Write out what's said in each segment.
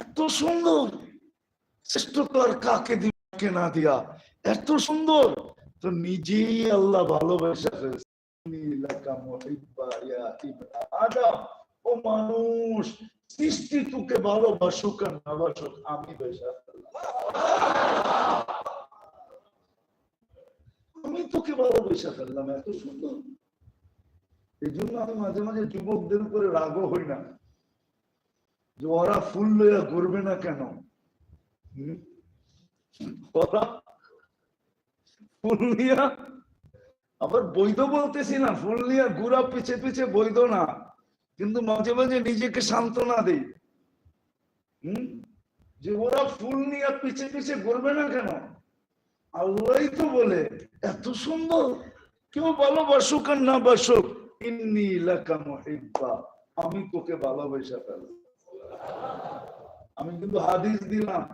এত সুন্দর। শ্রেষ্ঠ তো কাকে দিকে না দিয়া? এত সুন্দর। তো নিজেই আল্লাহ ভালোবাসা তোকে আমি তোকে ভালোবেসে ফেললাম এত সুন্দর। এই জন্য আমি মাঝে মাঝে যুবকদের উপরে রাগও হই না। যে ওরা ফুল লইয়া করবে না কেন? ওরা ফুল নিয়া আবার বৈধ বলতেছি না, ফুল নিয়া ঘুরা পিছে পিছে বৈধ না, কিন্তু মাঝে মাঝে নিজেকে সান্ত্বনা দেই। হম? যে ওরা ফুল নিয়ে পিছে পিছে ঘুরবে না কেন? আল্লাহই তো বলে, এত সুন্দর, কেউ ভালোবাসুক আর না বাসুক, ইন্নি লাকা মুহিব্বা, আমি তোকে ভালোবাসা ফেল আমি কিন্তু হাদিস দিলাম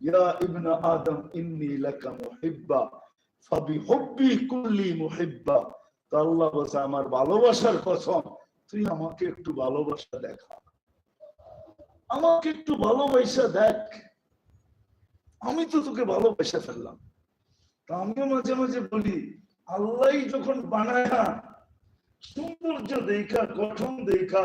ইয়া আদম লাকা মুহিব্বা ফাবি হুব্বি কুল্লি মুহিব্বা। তো আল্লাহ বলছে আমার ভালোবাসার কসম তুই আমাকে একটু ভালোবাসা দেখা। আমাকে একটু ভালোবাসা দেখ। আমি তো তোকে ভালোবাসা ফেললাম। তা আমিও মাঝে মাঝে বলি আল্লাহ যখন বানায় না, সৌন্দর্য দেখা গঠন দেখা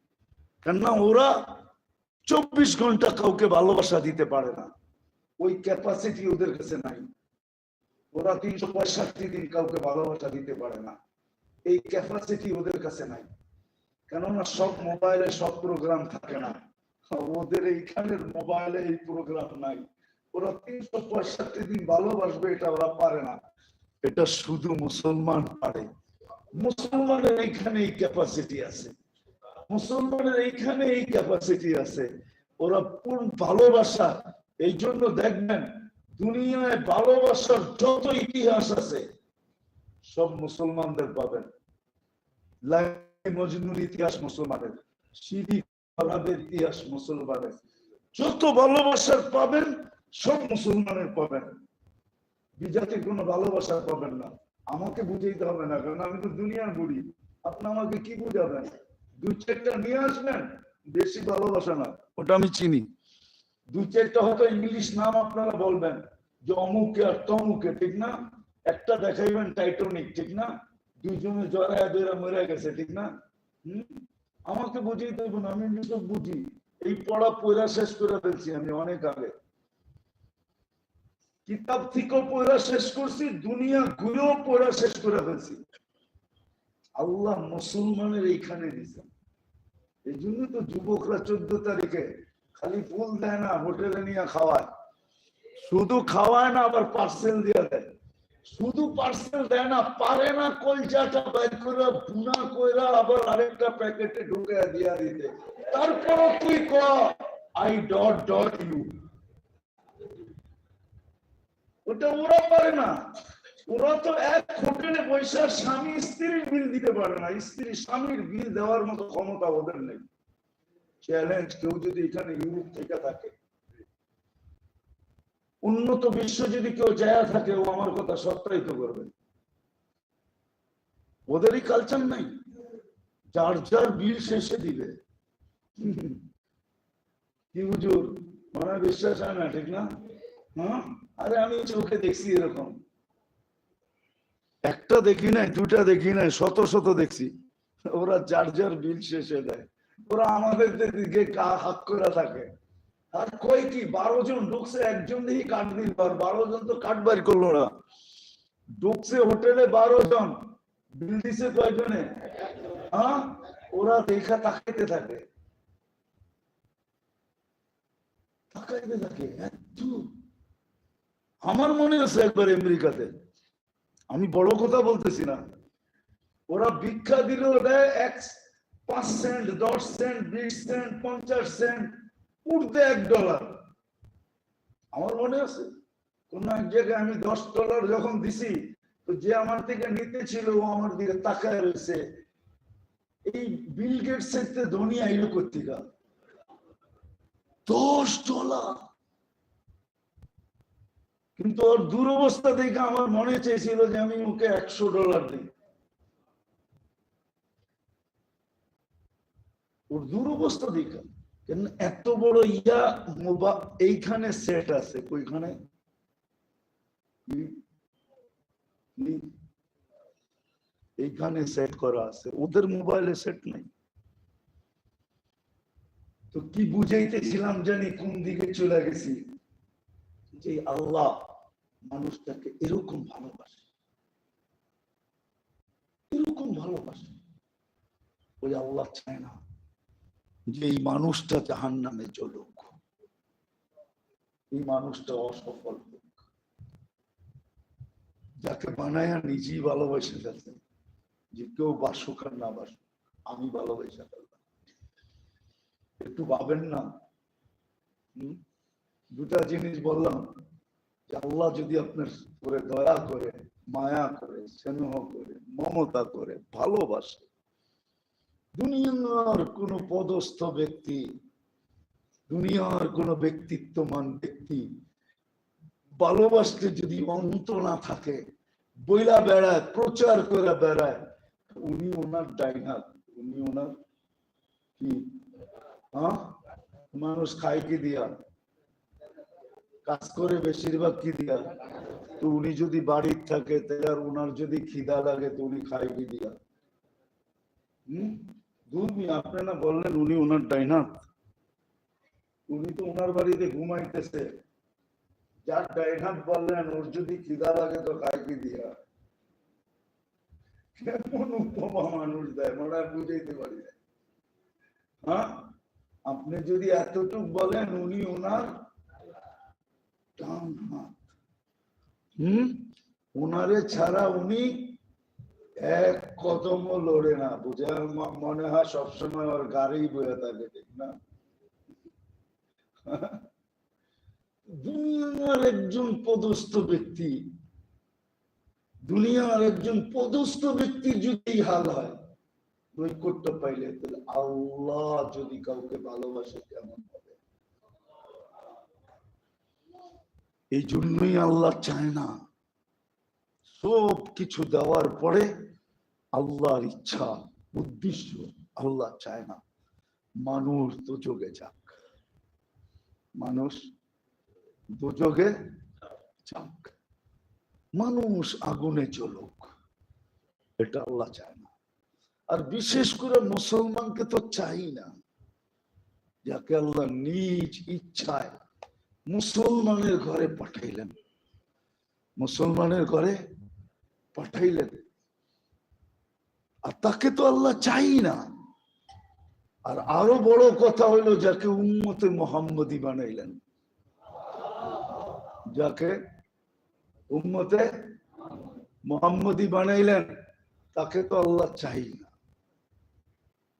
কেননা ওরা চব্বিশ ঘণ্টা কাউকে ভালোবাসা দিতে পারে না। ওই ক্যাপাসিটি ওদের কাছে নাই। ওরা তিনশো পঁয়ষট্টি দিন কাউকে ভালোবাসা দিতে পারে না। এই ক্যাপাসিটি ওদের কাছে নাই। কেননা সব মোবাইলে সব প্রোগ্রাম থাকে না। ওদের এইখানের মোবাইলে এই প্রোগ্রাম নাই। ওরা তিনশো পঁয়ষট্টি দিন ভালোবাসবে এটা ওরা পারে না। এটা শুধু মুসলমান পারে। মুসলমানের এইখানে এই ক্যাপাসিটি আছে। মুসলমানের এইখানে এই ক্যাপাসিটি আছে। ওরা পূর্ণ ভালোবাসা, এই জন্য দেখবেন দুনিয়ায় ভালোবাসার যত ইতিহাস আছে, সব মুসলমানদের পাবেন। মজনুর ইতিহাস মুসলমানের, সিঁড়ি ইতিহাস মুসলমানের। যত ভালোবাসার পাবেন, সব মুসলমানের পাবেন। বিজাতির কোনো ভালোবাসা পাবেন না। আমাকে বুঝাইতে হবে না, কারণ আমি তো দুনিয়ার বুড়ি। আপনি আমাকে কি বুঝাবেন? দুই চারটা নিয়ে আসবেন বেশি ভালোবাসা না। ওটা আমি চিনি। দুই চারটা হয়তো ইংলিশ নাম আপনারা বলবেন যে অমুকে আর তমুকে ঠিক না? একটা দেখাইবেন টাইটনিক ঠিক না? দুইজনে জড়ায় দইরা মরে গেছে ঠিক না? হম? আমাকে বুঝিয়ে দেবো না আমি কিন্তু বুঝি। এই পড়া পড়া শেষ করে ফেলছি আমি অনেক আগে। কিতাব থেকেও পড়া শেষ করছি দুনিয়া ঘুরেও পড়া শেষ করে ফেলছি। আল্লাহ মুসলমানের এইখানে দিয়েছেন। এই জন্য তো যুবকরা চোদ্দ তারিখে খালি ফুল দেয় না, হোটেলে নিয়ে খাওয়ায়। শুধু খাওয়ায় না, আবার পার্সেল দিয়ে দেয়। শুধু পার্সেল দেয় না, পারে না কলচাটা বের করে, বুনা কইরা আবার আরেকটা প্যাকেটে ঢুকে দিয়া দিতে। তারপরও তুই ক আই ডট ডট ইউ ওটা ওরা পারে না। ওরা তো এক হোটেলে পয়সা স্বামী স্ত্রীর বিল দিতে পারে না। স্ত্রী স্বামীর বিল দেওয়ার মতো ক্ষমতা ওদের নেই। চ্যালেঞ্জ কেউ যদি এখানে ইউরোপ থেকে থাকে, উন্নত বিশ্ব যদি কেউ যায় থাকে, ও আমার কথা সত্যায়িত করবে। ওদেরই কালচার নাই। যার যার বিল শেষে দিবে। কি বুঝুর মনে বিশ্বাস হয় না, ঠিক না? হ্যাঁ? আরে আমি চোখে দেখছি এরকম। একটা দেখি নাই দুটা দেখি নাই, শত শত দেখছি। ওরা যার যার বিল শেষে দেয় ওরা আমাদের দিকে হাত করে থাকে। আর কয় কি, বারো জন ঢুকছে, একজন দিকে কাঠ দিল বারো জন তো কাঠ বাড়ি করল না। ঢুকছে হোটেলে বারো জন, বিল দিছে কয়জনে? হ্যাঁ? ওরা দেখা তাকাইতে থাকে। তাকাইতে থাকে, এত। আমার মনে আছে একবার আমেরিকাতে। আমি বড় কথা বলতেছি না। ওরা ভিক্ষা দিলেও দেয় এক, পাঁচ সেন্ট দশ সেন্ট বিশ সেন্ট পঞ্চাশ সেন্ট উঠতে এক ডলার আমার মনে আছে, কোন এক জায়গায় আমি দশ ডলার যখন দিছি, তো যে আমার থেকে নিতে ছিল, ও আমার দিকে তাকায় রয়েছে। এই বিল গেটস ধনী আইলো কর্তিকা দশ ডলার কিন্তু ওর দুরবস্থা দেখে আমার মনে চেয়েছিল যে আমি ওকে একশো ডলার দিই। ওর দুরবস্থা দেখে। এত বড় ইয়া, মোবা, এইখানে সেট আছে ওইখানে? এইখানে সেট করা আছে। ওদের মোবাইলে সেট নেই। তো কি বুঝাইতেছিলাম জানি কোন দিকে চলে গেছি। যে আল্লাহ মানুষটাকে এরকম ভালোবাসে। এরকম ভালোবাসে। ওই আল্লাহ চায় না যে এই মানুষটা জাহান নামে চলুক। এই মানুষটা অসফল হোক। যাকে বানায় নিজেই ভালোবাসে গেছে যে কেউ বাসুক আর না বাসুক, আমি ভালোবাসা ফেললাম। একটু ভাবেন না? দুটা জিনিস বললাম। আল্লাহ যদি আপনার করে দয়া করে, মায়া করে, স্নেহ করে, মমতা করে, ভালোবাসে, দুনিয়ার কোন পদস্থ ব্যক্তি, দুনিয়ার কোন ব্যক্তিত্বমান ব্যক্তি ভালোবাসতে যদি অন্ত না থাকে, বইলা বেড়ায়, প্রচার করে বেড়ায়, উনি ওনার ডাইনার, উনি ওনার কি মানুষ খাইকে দিয়া কাজ করে বেশিরভাগ কি দিয়া তো উনি যদি বাড়ির থাকে তাহলে আর ওনার যদি খিদা লাগে, তো উনি খায় কি দিয়া হম? আপনি না বললেন উনি উনি তো বাড়িতে ঘুমাইতেছে। যার ডাইনার বললেন, ওর যদি খিদা লাগে, তো খায় কি দিয়া কেমন উপমা মানুষ দেয়, মনে হয় বুঝাইতে পারি হ্যাঁ? আপনি যদি এতটুক বলেন, উনি ওনার ডান হাত হম? ওনারে ছাড়া উনি এক কদমও লড়ে না, বুঝে? মনে হয় সবসময় ওর গাড়ি বয়ে থাকে, ঠিক না? দুনিয়ার একজন পদস্থ ব্যক্তি, দুনিয়ার একজন পদস্থ ব্যক্তির যদি হাল হয়, নৈকট্য পাইলে তাহলে আল্লাহ যদি কাউকে ভালোবাসে, কেমন হবে? এই জন্যই আল্লাহ চায় না। সব কিছু দেওয়ার পরে আল্লাহর ইচ্ছা, উদ্দেশ্য আল্লাহ চায় না। মানুষ দুযোগে যাক। মানুষ দুযোগে যাক। মানুষ আগুনে চলুক এটা আল্লাহ চায় না। আর বিশেষ করে মুসলমানকে তো চাই না, যাকে আল্লাহ নিজ ইচ্ছায় মুসলমানের ঘরে পাঠাইলেন। মুসলমানের ঘরে পাঠাইলেন। আর তাকে তো আল্লাহ চাই না। আর আরও বড় কথা হলো, যাকে উম্মতে মোহাম্মদী বানাইলেন। যাকে উম্মতে মোহাম্মদী বানাইলেন, তাকে তো আল্লাহ চাই না।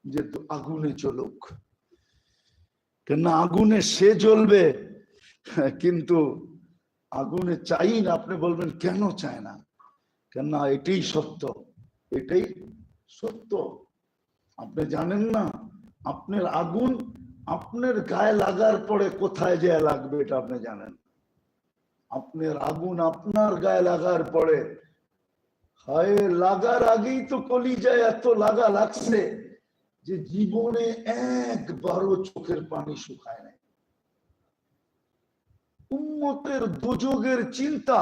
যে আগুনে চলুক কেন আগুনে সে জ্বলবে কিন্তু আগুনে চাই না, আপনি বলবেন, কেন চায় না? কেন এটাই সত্য এটাই সত্য। আপনি জানেন না, আপনার আগুন আপনার গায়ে লাগার পরে কোথায় যে লাগবে এটা আপনি জানেন। আপনার আগুন আপনার গায়ে লাগার পরে, হায়, লাগার আগেই তো কলিজায় এত লাগা লাগছে যে জীবনে একবারও চোখের পানি শুকায় নাই। উম্মতের দুযোগের চিন্তা।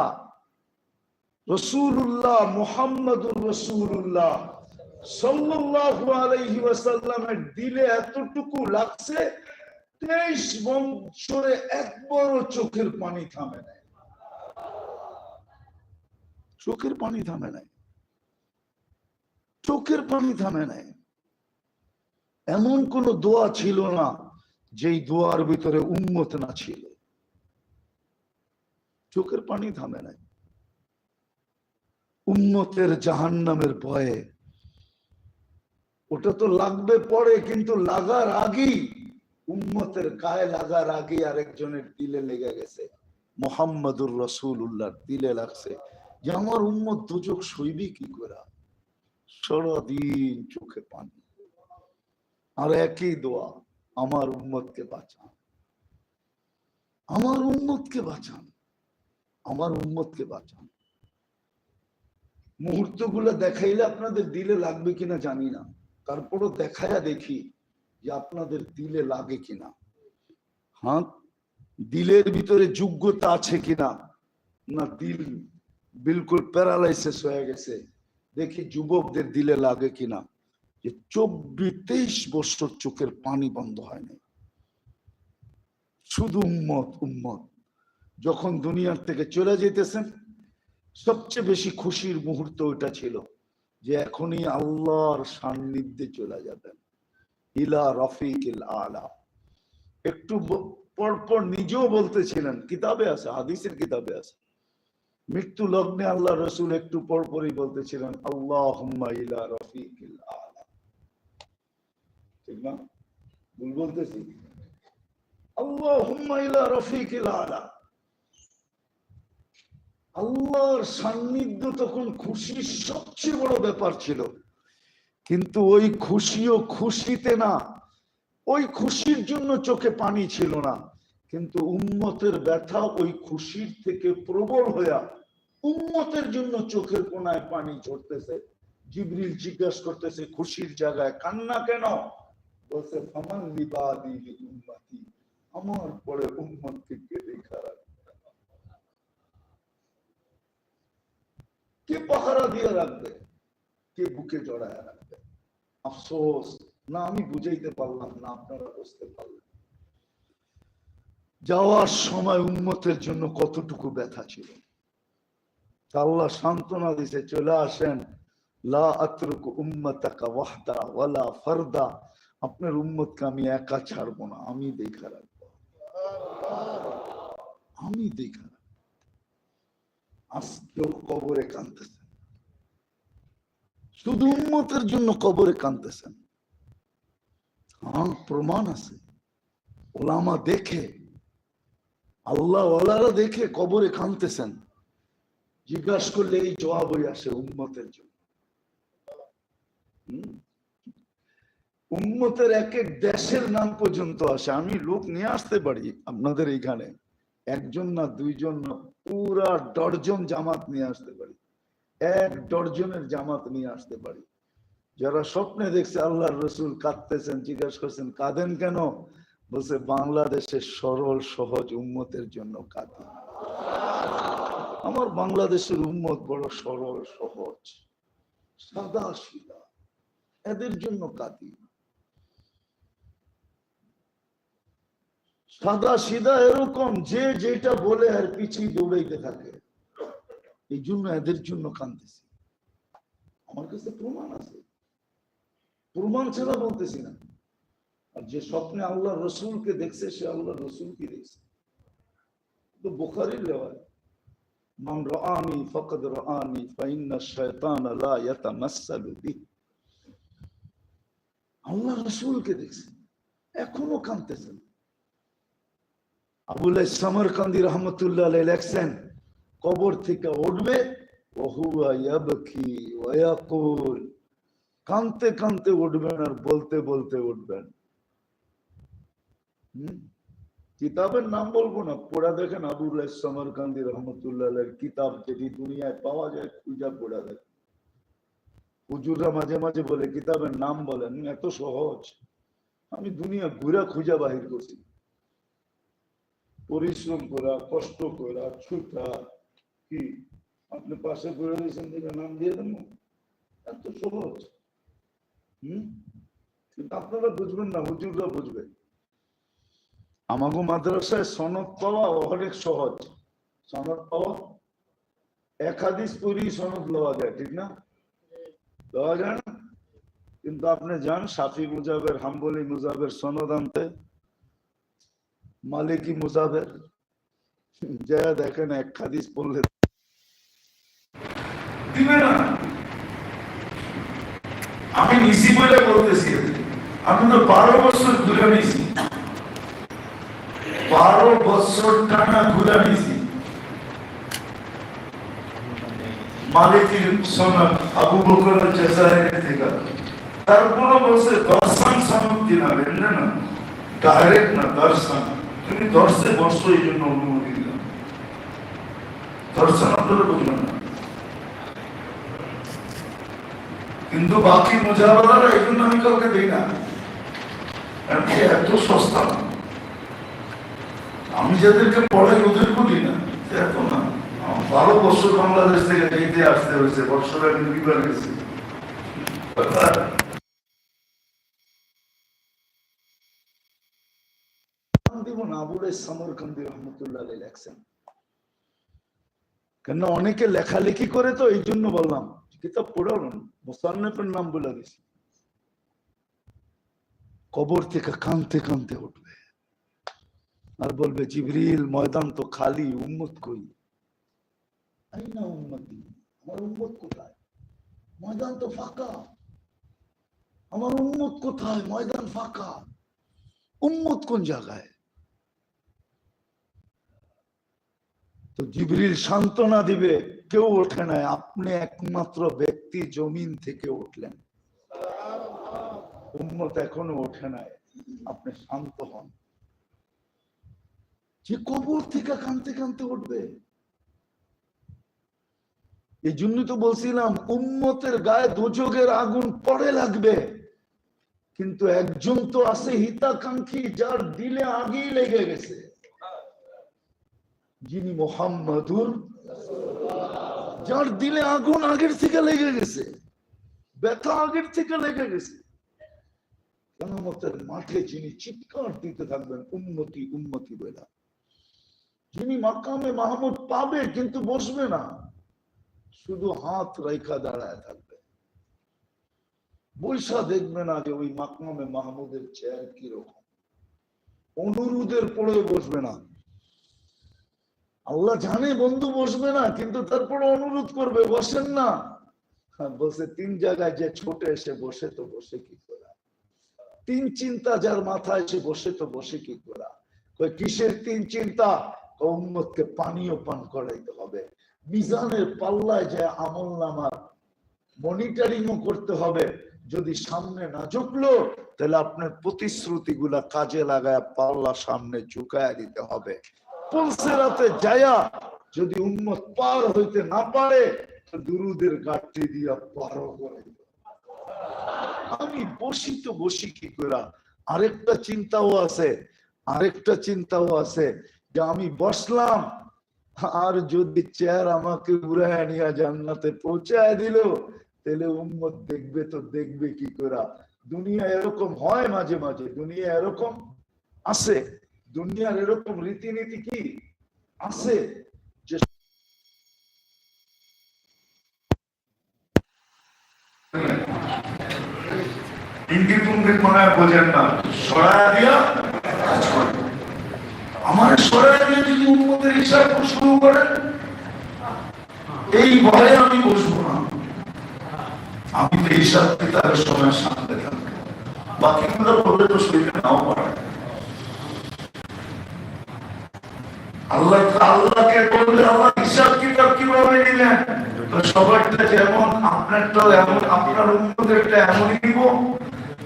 রসুল্লাহ মোহাম্মদুর রসুল্লাহ দিলে এতটুকু লাগছে, তেইশ বছরে একবারও চোখের পানি থামে নাই। চোখের পানি থামে নাই। চোখের পানি থামে নাই। এমন কোন দোয়া ছিল না, যেই দোয়ার ভিতরে উন্মত না ছিল। চোখের পানি থামে নাই। উন্মতের জাহান নামের ভয়ে। ওটা তো লাগবে পরে, কিন্তু লাগার আগেই উম্মতের গায়ে লাগার আগে আরেকজনের দিলে লেগে গেছে। মোহাম্মদুর রসুল্লাহ দিলে লাগছে। যে আমার উম্মত দুযোগ সইবি কি করে? সারাদিন চোখে পানি। আর একই দোয়া, আমার উম্মতকে বাঁচান। আমার উম্মতকে বাঁচান। আমার উম্মতকে বাঁচান। মুহূর্তগুলো দেখাইলে আপনাদের দিলে লাগবে কিনা জানি না। তারপরও দেখায়া দেখি যে আপনাদের দিলে লাগে কিনা। হ্যাঁ দিলের ভিতরে যোগ্যতা আছে কিনা না দিল বিলকুল প্যারালাইসিস হয়ে গেছে। দেখি যুবকদের দিলে লাগে কিনা। যে চব্বিশ তেইশ বছর চোখের পানি বন্ধ হয়নি শুধু উম্মত উম্মত। যখন দুনিয়ার থেকে চলে যেতেছেন, সবচেয়ে বেশি খুশির মুহূর্ত ওটা ছিল যে এখনই আল্লাহর সান্নিধ্যে চলে যাবেন। ইলা রফিকিল আলা। একটু পরপর নিজেও বলতেছিলেন, কিতাবে আছে, হাদিসের কিতাবে আছে। মৃত্যু লগ্নে আল্লাহ রসুল একটু পরপরই বলতেছিলেন আল্লাহ ইলা রফিকিল আলা। ঠিক না? ভুল বলতেছি? আল্লাহ ইলা রফিকিল আলা। আল্লাহর সান্নিধ্য তখন খুশির সবচেয়ে বড় ব্যাপার ছিল। কিন্তু ওই খুশিও খুশিতে না, ওই খুশির জন্য চোখে পানি ছিল না। কিন্তু উম্মতের ব্যথা ওই খুশির থেকে প্রবল হইয়া উম্মতের জন্য চোখের কোনায় পানি ঝরতেছে। জিবরিল জিজ্ঞাসা করতেছে, খুশির জায়গায় কান্না কেন? বলছে আমার পরে উম্মতকে কে দেখা রাখবে কে পাহারা দিয়ে রাখবে? কে বুকে জড়ায় রাখবে? আফসোস। না, আমি বুঝাইতে পারলাম না, আপনারা বুঝতে পারলেন। যাওয়ার সময় উন্মতের জন্য কতটুকু ব্যথা ছিল? আল্লাহ সান্ত্বনা দিছে, চলে আসেন। লা আতরুক উম্মতাকা আপনার উম্মতকে আমি একা ছাড়বো না, আমি দেখা রাখব। আমি দেখা কবরে কাঁদতেছেন। শুধু উন্মতের জন্য কবরে কাঁদতেছেন। হ্যাঁ প্রমাণ আছে। ওলামা দেখে আল্লাহ ওলারা দেখে কবরে কাঁদতেছেন। জিজ্ঞাসা করলে এই জবাব জবাবই আসে উম্মতের জন্য। হুম? উম্মতের এক এক দেশের নাম পর্যন্ত আসে। আমি লোক নিয়ে আসতে পারি আপনাদের এইখানে। একজন না দুইজন না, পুরা ডর্জন জামাত নিয়ে আসতে পারি। এক ডর্জনের জামাত নিয়ে আসতে পারি। যারা স্বপ্নে দেখছে আল্লাহর রসুল কাঁদতেছেন, জিজ্ঞাসা করছেন, কাঁদেন কেন? বলছে বাংলাদেশের সরল, সহজ উন্মতের জন্য কাঁদি। আমার বাংলাদেশের উন্মত বড় সরল, সহজ সাদা সিদা এদের জন্য কাঁদি। সাদা সিধা এরকম যে যেটা বলে আর পিছিয়ে দৌড়াইতে থাকে। এই জন্য এদের জন্য কাঁদতেছি। আমার কাছে প্রমাণ আছে। প্রমাণ ছাড়া বলতেছি না। আর যে স্বপ্নে আল্লাহ রসুলকে দেখছে, সে আল্লাহ রসুলকে দেখছে। তো বোখারির লেওয়ায় মান রাআনি ফাকাদ রাআনি ফাইন্না শায়তান লা ইয়াতামাসসালু বি আল্লাহ রসুলকে দেখছেন এখনও কাঁদতেছেন আবুল সামরকান্দি রহমতুল্লাহ লেখছেন, কবর থেকে উঠবে কানতে কানতে উঠবেন আর বলতে বলতে উঠবেন। কিতাবের নাম বলব না, পড়া দেখেন আবুল সামরকান্দি রহমতুল্লাহ কিতাব যেটি দুনিয়ায় পাওয়া যায়, খুঁজা পড়া দেখেন। হুজুররা মাঝে মাঝে বলে, কিতাবের নাম বলেন, এত সহজ। আমি দুনিয়া ঘুরা খুঁজা বাহির করছি। পরিশ্রম করা, কষ্ট করা, ছুটা, কি? আপনি পাশে করে দিয়েছেন দিকে নাম দিয়ে দেন এত সহজ। হম? কিন্তু আপনারা বুঝবেন না, হুজুররা বুঝবেন আমাগো মাদ্রাসায় সনদ পাওয়া অনেক সহজ। সনদ পাওয়া? এক হাদিস পড়ি সনদ লওয়া যায়, ঠিক না? লওয়া যায় না? কিন্তু আপনি যান, সাফি মুজাবের, হাম্বলি মুজাবের সনদ আনতে। মালিকি মুজাবের যা দেখেন এক হাদিস পড়লে দিবে না। আমি নিশি বলে বলতেছি। আমি তো বারো বছর দূরে নিছি। বারো বছর টানা ঘুরা নিছি। মালিকের সনদ আবু বকর জাজাইর থেকে। তারপরে বলছে, দর্শন সনদ দিনাবেন না না। ডাইরেক্ট না, দর্শন। তুমি দর্শে বসো এই জন্য অনুমতি দিলাম। দর্শন আপনারা বুঝলেন না। কিন্তু বাকি মুজাবাদারা এই জন্য আমি কাউকে দিই না। এত সস্তা। আমি যাদেরকে পড়াই ওদেরকেও দিই না। এত না। বারো বছর বাংলাদেশ থেকে যেতে আসতে হয়েছে বছর আগে দুইবার গেছি দিব না আবুরে সমরকান্দি রহমতুল্লাহ লেখছেন। কেন অনেকে লেখালেখি করে তো এই জন্য বললাম, কিতাব পড়াও না মুসান্নফের নাম বলে দিছি। কবর থেকে কানতে কানতে উঠবে। আর বলবে, জিবরিল, ময়দান তো খালি, উম্মত কই? আইনা উম্মতি, আমার উম্মত কোথায়? ময়দান তো ফাঁকা। আমার উম্মত কোথায়? ময়দান ফাঁকা। উম্মত কোন জায়গায়? তো জিবরিল সান্ত্বনা দিবে, কেউ ওঠে নাই আপনি একমাত্র ব্যক্তি জমিন থেকে উঠলেন। উম্মত এখনও ওঠে নাই। আপনি শান্ত হন। যে কবর থেকে কানতে কানতে উঠবে। এই জন্য তো বলছিলাম, উম্মতের গায়ে দোজগের আগুন পরে লাগবে। কিন্তু একজন তো আছে হিতাকাঙ্ক্ষী, যার দিলে আগেই লেগে গেছে। যিনি মোহাম্মদুর, যার দিলে আগুন আগের থেকে লেগে গেছে, ব্যথা আগের থেকে লেগে গেছে। কেমতের মাঠে যিনি চিৎকার দিতে থাকবেন, উন্নতি উন্নতি বেলা যিনি মাকামে মাহমুদ পাবে, কিন্তু বসবে না, শুধু হাত রেখা দাঁড়ায় থাকবে। বৈশা দেখবে না যে ওই মাকামে মাহমুদের চেয়ার কীরকম। অনুরোধের পরে বসবে না। আল্লাহ জানে বন্ধু বসবে না কিন্তু তারপরে অনুরোধ করবে বসেন না। হ্যাঁ, বলছে তিন জায়গায় যে ছোটে এসে বসে তো বসে কি করা? তিন চিন্তা যার মাথায় এসে বসে তো বসে কি করা? কিসের তিন চিন্তা? উম্মতকে পানীয় পান করাইতে হবে। মিজানের পাল্লায় যে আমল নামার মনিটরিংও করতে হবে। যদি সামনে না ঝুঁকলো তাহলে আপনার প্রতিশ্রুতি কাজে লাগায় পাল্লা সামনে ঝুঁকায় দিতে হবে। পুলসেরাতে যায়া যদি উম্মত পার হইতে না পারে দুরুদের গাঠটি দিয়া পারও করে আমি বসি তো বসি কি করা আরেকটা চিন্তাও আছে, আরেকটা চিন্তাও আছে যে আমি বসলাম, আর যদি চেয়ার আমাকে উড়ায় নিয়ে জান্নাতে পৌঁছায় দিল, তাহলে উম্মত দেখবে তো দেখবে কি করা দুনিয়া এরকম হয় মাঝে মাঝে, দুনিয়া এরকম আছে। দুনিয়ার এরকম রীতিনীতি কি আছে যে ইঙ্গিত ইঙ্গিত বোঝেন না দিয়া কাজ করবে আমার সরায়া দিয়ে যদি উন্মতের হিসাব শুরু করেন, এই ভয়ে আমি বসবো না। আমি তো হিসাব সময় সামনে থাকব বাকিগুলো বলে তো শরীরে নাও পারে আল্লাহ আল্লাহকে বললে আল্লাহ হিসাব কিতাব কীভাবে তো সবারটা যেমন আপনারটা এমন, আপনার এমনই নিব।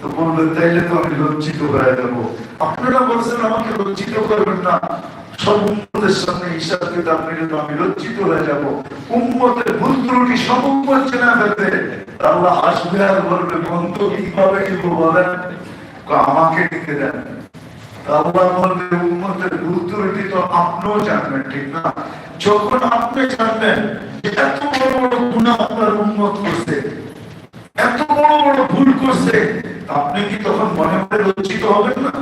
তো বলবেন তাইলে তো আমি লজ্জিত আপনারা বলছেন, আমাকে লজ্জিত করবেন না। সব উন্মতের সামনে হিসাব কিতাব তো আমি লজ্জিত হয়ে উন্মতের ভুল ত্রুটি সব উন্মত চেনা আল্লাহ আসবে আর বলবে, বন্ধু, কীভাবে নিব বলেন? আমাকে দিতে দেন। আপনি কি তখন মনে মনে লজ্জিত হবেন না?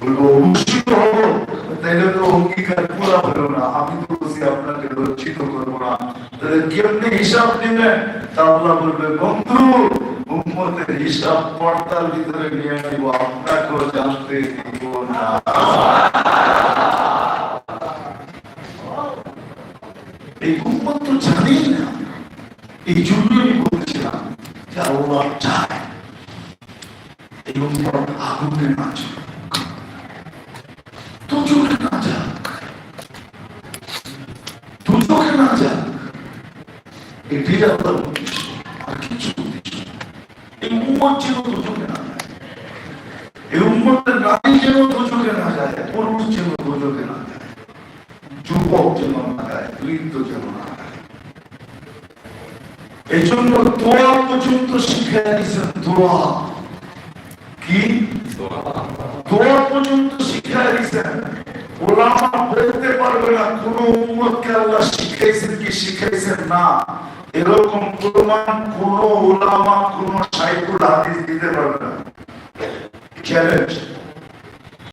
বলব, অবশ্যই হব, তাইলে তো অঙ্গীকার পুরা হলো না, আমি তো বলছি আপনাকে লজ্জিত করব না। তাহলে কেমনি হিসাব নেবেন? তা আল্লাহ বলবে, বন্ধু, উম্মতের হিসাব পর্দার ভিতরে নিয়ে নিব আপনাকেও জানতে এই উম্মত জানেই না এই জন্য আমি বলছিলাম যে আল্লাহ চায় এই উম্মত আগুনে না চলুক দুচোখে না আর কিছু এই উম্মত ছিল দুচোখে না। এই নারী যেন দুজনে না যায় পুরুষ যেন দুজনে না যায় যুবক যেন না যায় বৃদ্ধ যেন না এই জন্য দোয়া পর্যন্ত শিখে দিয়েছেন দোয়া। কি? দোয়া। পর্যন্ত শিখে দিয়েছেন ওলামা বলতে পারবে না কোন উম্মতকে আল্লাহ শিখাইছেন কি শিখাইছেন না। এরকম প্রমাণ কোন ওলামা কোন সাইকুল হাদিস দিতে পারবে না। চ্যালেঞ্জ